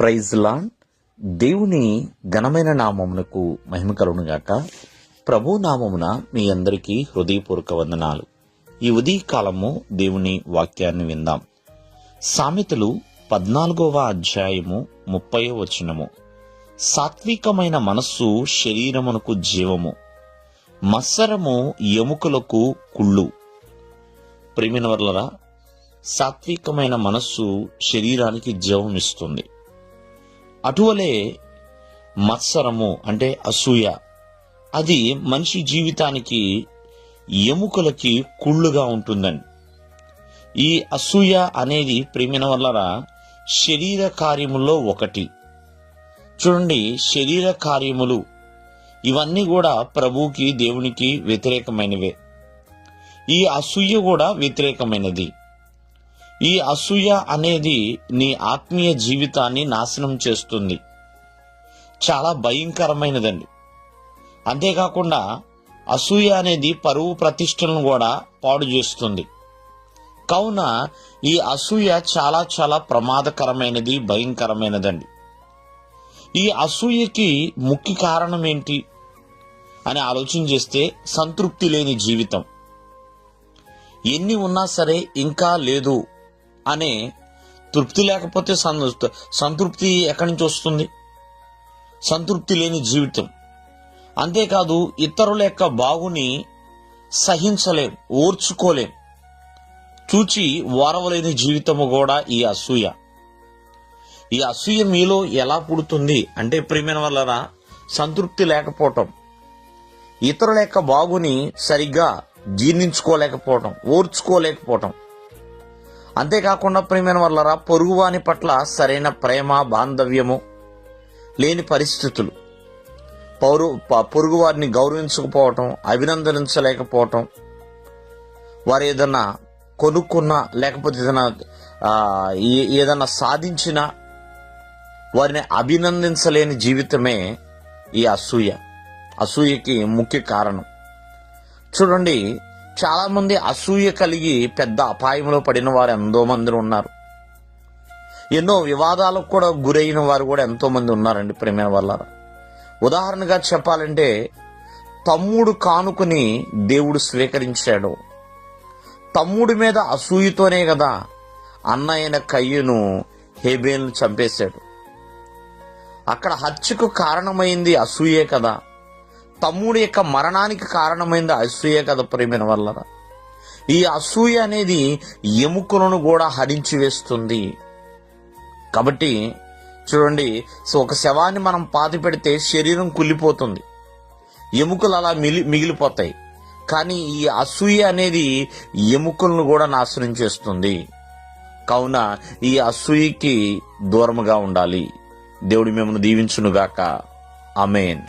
Praise lawn దేవుని ఘనమైన నామమునకు మహిమ కలుగునుగాక ప్రభు నామమున మీ అందరికీ హృదయపూర్వక వందనాలు. ఈ ఉదయకాలము దేవుని వాక్యాన్ని విందాం. సామెతలు పద్నాలుగవ అధ్యాయము ముప్పై వచనము. సాత్వికమైన మనస్సు శరీరమునకు జీవము. మత్సరము ఎముకలకు కుళ్ళు. ప్రేమినవర్లరా సాత్వికమైన మనస్సు శరీరానికి జీవం ఇస్తుంది అటువలే మత్సరము అంటే అసూయ. అది మనిషి జీవితానికి ఎముకలకి కుళ్ళుగా ఉంటుందండి. ఈ అసూయ అనేది ప్రేమిన వల్ల శరీర కార్యములో ఒకటి. చూడండి శరీర కార్యములు ఇవన్నీ కూడా ప్రభువుకి దేవునికి వ్యతిరేకమైనవే. ఈ అసూయ కూడా వ్యతిరేకమైనది. ఈ అసూయ అనేది నీ ఆత్మీయ జీవితాన్ని నాశనం చేస్తుంది. చాలా భయంకరమైనదండి. అంతేకాకుండా అసూయ అనేది పరువు ప్రతిష్టలను కూడా పాడు చేస్తుంది. కావున ఈ అసూయ చాలా చాలా ప్రమాదకరమైనది భయంకరమైనదండి. ఈ అసూయకి ముఖ్య కారణం ఏంటి? అని ఆలోచన చేస్తే సంతృప్తి లేని జీవితం. ఎన్ని ఉన్నా సరే ఇంకా లేదు. అనే తృప్తి లేకపోతే సంతృప్తి ఎక్కడి నుంచి వస్తుంది? సంతృప్తి లేని జీవితం. అంతేకాదు ఇతరుల యొక్క బాగుని సహించలేం ఓర్చుకోలేం. చూచి ఓరవలేని జీవితము కూడా ఈ అసూయ. ఈ అసూయ మీలో ఎలా పుడుతుంది? అంటే ప్రేమైన వలన సంతృప్తి లేకపోవటం. ఇతరుల యొక్క బాగుని సరిగ్గా జీర్ణించుకోలేకపోవటం ఓర్చుకోలేకపోవటం. అంతేకాకుండా ప్రేమైన వల్లరా పొరుగువాని పట్ల సరైన ప్రేమ బాంధవ్యము లేని పరిస్థితులు. పౌరు ప- పొరుగువారిని గౌరవించకపోవటం అభినందించలేకపోవటం వారు ఏదన్నా కొనుక్కున్నా లేకపోతే ఏదైనా ఏదన్నా సాధించినా వారిని అభినందించలేని జీవితమే ఈ అసూయ. అసూయకి ముఖ్య కారణం. చూడండి చాలా మంది అసూయ కలిగి పెద్ద అపాయంలో పడిన వారు ఎంతో మంది ఉన్నారు. ఎన్నో వివాదాలకు కూడా గురైన వారు కూడా ఎంతో మంది ఉన్నారండి ప్రేమ వల్ల ఉదాహరణగా చెప్పాలంటే తమ్ముడు కానుకుని దేవుడు స్వీకరించాడు. తమ్ముడి మీద అసూయతోనే కదా అన్నయ్యన కయ్యను హేబేల్ను చంపేశాడు. అక్కడ హత్యకు కారణమైంది అసూయే కదా. తమ్ముడి యొక్క మరణానికి కారణమైంది అసూయ కదా ప్రేమిన వల్ల ఈ అసూయ అనేది ఎముకలను కూడా హరించి వేస్తుంది. కాబట్టి చూడండి సో ఒక శవాన్ని మనం పాతి పెడితే శరీరం కుళ్ళిపోతుంది. ఎముకలు అలా మిలి మిగిలిపోతాయి. కానీ ఈ అసూయ అనేది ఎముకలను కూడా నాశనం చేస్తుంది. కావున ఈ అసూయకి దూరముగా ఉండాలి. దేవుడి మిమ్మల్ని దీవించునుగాక. అమేన్